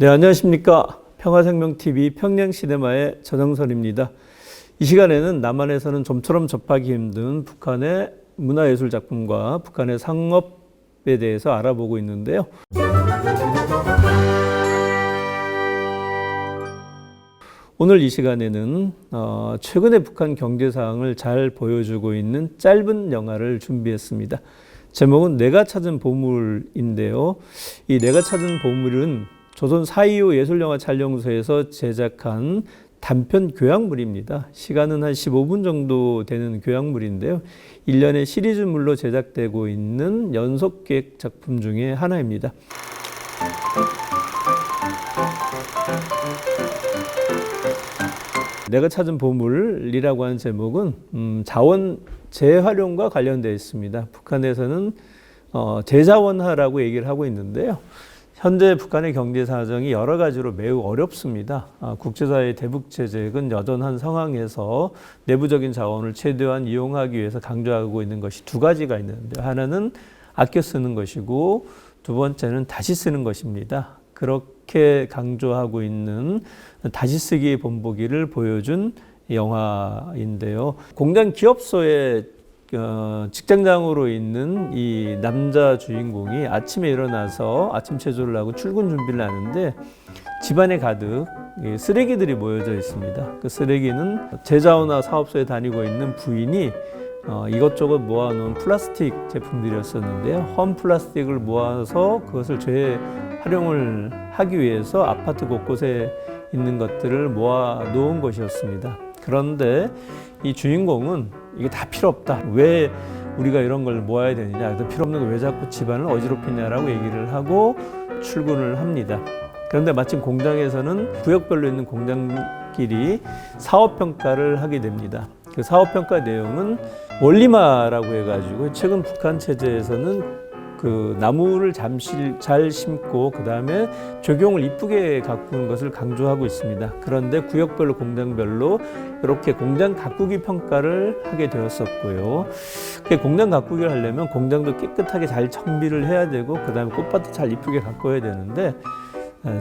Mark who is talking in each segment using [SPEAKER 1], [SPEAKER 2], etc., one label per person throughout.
[SPEAKER 1] 네, 안녕하십니까. 평화생명TV 평양시네마의 전영선입니다. 이 시간에는 남한에서는 좀처럼 접하기 힘든 북한의 문화예술 작품과 북한의 상업에 대해서 알아보고 있는데요. 오늘 이 시간에는 어, 최근의 북한 경제 상황을 잘 보여주고 있는 짧은 영화를 준비했습니다. 제목은 내가 찾은 보물인데요. 이 내가 찾은 보물은 조선 4.25 예술영화 촬영소에서 제작한 단편 교양물입니다. 시간은 한 15분 정도 되는 교양물인데요. 1년에 시리즈물로 제작되고 있는 연속 기획 작품 중에 하나입니다. 내가 찾은 보물이라고 하는 제목은 음, 자원 재활용과 관련되어 있습니다. 북한에서는 어, 재자원화라고 얘기를 하고 있는데요. 현재 북한의 경제 사정이 여러 가지로 매우 어렵습니다. 아, 국제사회 대북 제재는 여전한 상황에서 내부적인 자원을 최대한 이용하기 위해서 강조하고 있는 것이 두 가지가 있는데 하나는 아껴 쓰는 것이고 두 번째는 다시 쓰는 것입니다. 그렇게 강조하고 있는 다시 쓰기 본보기를 보여준 영화인데요. 공장 기업소에 어, 직장장으로 있는 이 남자 주인공이 아침에 일어나서 아침 체조를 하고 출근 준비를 하는데 집안에 가득 쓰레기들이 모여져 있습니다. 그 쓰레기는 제자원화 사업소에 다니고 있는 부인이 어, 이것저것 모아놓은 플라스틱 제품들이었었는데요. 험 플라스틱을 모아서 그것을 재활용을 하기 위해서 아파트 곳곳에 있는 것들을 모아 놓은 것이었습니다. 그런데 이 주인공은 이게 다 필요 없다. 왜 우리가 이런 걸 모아야 되느냐. 필요 없는 거 왜 자꾸 집안을 어지럽히냐라고 얘기를 하고 출근을 합니다. 그런데 마침 공장에서는 구역별로 있는 공장끼리 사업 평가를 하게 됩니다. 그 사업 평가 내용은 원리마라고 해가지고 최근 북한 체제에서는 그 나무를 잠시 잘 심고 그 다음에 적용을 이쁘게 가꾸는 것을 강조하고 있습니다. 그런데 구역별로 공장별로 이렇게 공장 가꾸기 평가를 하게 되었었고요. 그 공장 가꾸기를 하려면 공장도 깨끗하게 잘 정비를 해야 되고 그 다음에 꽃밭도 잘 이쁘게 가꿔야 되는데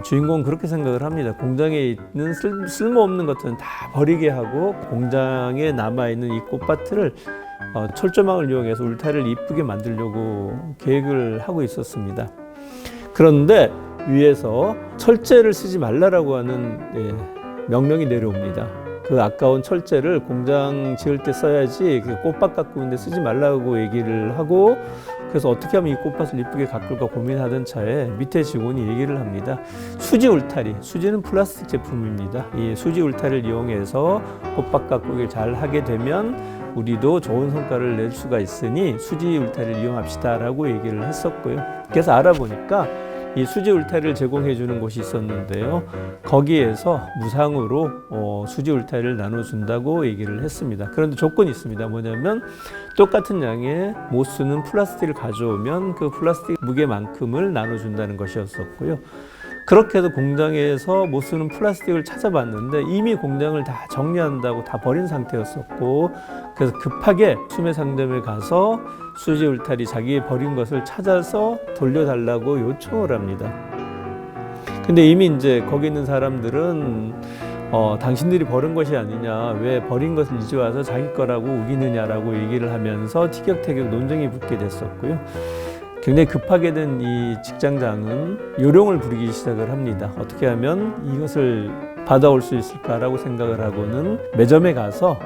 [SPEAKER 1] 주인공은 그렇게 생각을 합니다. 공장에 있는 쓸, 쓸모없는 것들은 다 버리게 하고 공장에 남아있는 이 꽃밭을 어, 철조망을 이용해서 울타리를 이쁘게 만들려고 계획을 하고 있었습니다. 그런데 위에서 철제를 쓰지 말라라고 하는 예, 명령이 내려옵니다. 그 아까운 철제를 공장 지을 때 써야지 그 꽃밭 가꾸는데 쓰지 말라고 얘기를 하고 그래서 어떻게 하면 이 꽃밭을 이쁘게 가꿀까 고민하던 차에 밑에 직원이 얘기를 합니다. 수지 울타리, 수지는 플라스틱 제품입니다. 이 수지 울타리를 이용해서 꽃밭 가꾸기를 잘 하게 되면 우리도 좋은 성과를 낼 수가 있으니 수지 울타리를 이용합시다라고 얘기를 했었고요. 그래서 알아보니까 이 수지 울타리를 제공해 주는 곳이 있었는데요. 거기에서 무상으로 어, 수지 울타리를 나눠 준다고 얘기를 했습니다. 그런데 조건이 있습니다. 뭐냐면 똑같은 양의 못 쓰는 플라스틱을 가져오면 그 플라스틱 무게만큼을 나눠 준다는 것이었었고요. 그렇게 해서 공장에서 못 쓰는 플라스틱을 찾아봤는데 이미 공장을 다 정리한다고 다 버린 상태였었고 그래서 급하게 수매 상점에 가서 수지 울타리 자기 버린 것을 찾아서 돌려달라고 요청을 합니다. 근데 이미 이제 거기 있는 사람들은 어, 당신들이 버린 것이 아니냐, 왜 버린 것을 이제 와서 자기 거라고 우기느냐라고 얘기를 하면서 티격태격 논쟁이 붙게 됐었고요. 굉장히 급하게 된 이 직장장은 요령을 부리기 시작을 합니다. 어떻게 하면 이것을 받아올 수 있을까라고 생각을 하고는 매점에 가서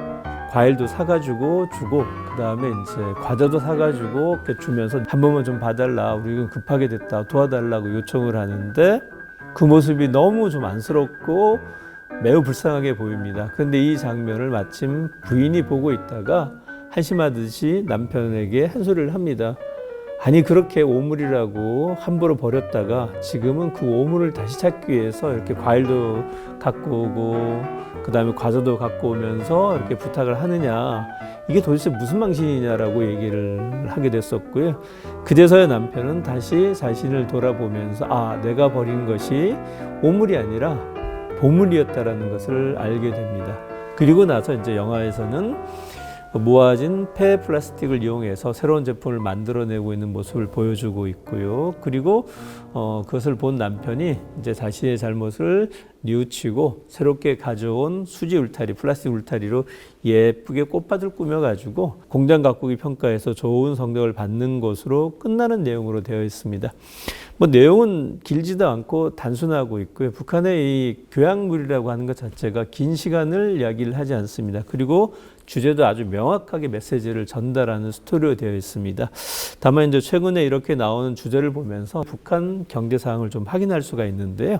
[SPEAKER 1] 과일도 사가지고 주고 그 다음에 이제 과자도 사가지고 이렇게 주면서 한 번만 좀 봐달라 우리 급하게 됐다 도와달라고 요청을 하는데 그 모습이 너무 좀 안쓰럽고 매우 불쌍하게 보입니다. 그런데 이 장면을 마침 부인이 보고 있다가 한심하듯이 남편에게 한 소리를 합니다. 아니 그렇게 오물이라고 함부로 버렸다가 지금은 그 오물을 다시 찾기 위해서 이렇게 과일도 갖고 오고 그 다음에 과자도 갖고 오면서 이렇게 부탁을 하느냐. 이게 도대체 무슨 망신이냐라고 얘기를 하게 됐었고요. 그제서야 남편은 다시 자신을 돌아보면서 아 내가 버린 것이 오물이 아니라 보물이었다라는 것을 알게 됩니다. 그리고 나서 이제 영화에서는 모아진 폐 플라스틱을 이용해서 새로운 제품을 만들어내고 있는 모습을 보여주고 있고요. 그리고 어, 그것을 본 남편이 이제 자신의 잘못을 뉘우치고 새롭게 가져온 수지 울타리, 플라스틱 울타리로 예쁘게 꽃밭을 꾸며가지고 공장 가꾸기 평가에서 좋은 성적을 받는 것으로 끝나는 내용으로 되어 있습니다. 뭐 내용은 길지도 않고 단순하고 있고요. 북한의 이 교양물이라고 하는 것 자체가 긴 시간을 이야기를 하지 않습니다. 그리고 주제도 아주 명확하게 메시지를 전달하는 스토리로 되어 있습니다. 다만 이제 최근에 이렇게 나오는 주제를 보면서 북한 경제 상황을 좀 확인할 수가 있는데요.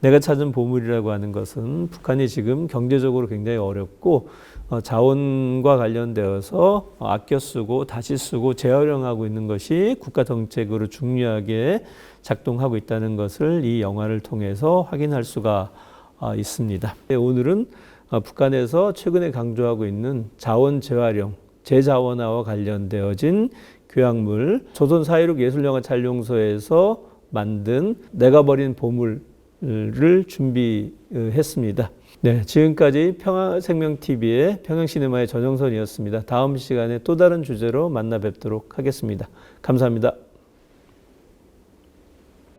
[SPEAKER 1] 내가 찾은 보물이라고 하는 것은 북한이 지금 경제적으로 굉장히 어렵고 어, 자원과 관련되어서 어, 아껴 쓰고 다시 쓰고 재활용하고 있는 것이 국가 정책으로 중요하게 작동하고 있다는 것을 이 영화를 통해서 확인할 수가 어, 있습니다. 네, 오늘은 어, 북한에서 최근에 강조하고 있는 자원 재활용, 재자원화와 관련되어진 교양물, 조선 4.16 예술영화 촬영소에서 만든 내가 버린 보물을 준비했습니다. 네, 지금까지 평화생명TV의 평양시네마의 전영선이었습니다. 다음 시간에 또 다른 주제로 만나 뵙도록 하겠습니다. 감사합니다.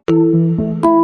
[SPEAKER 1] Thank you.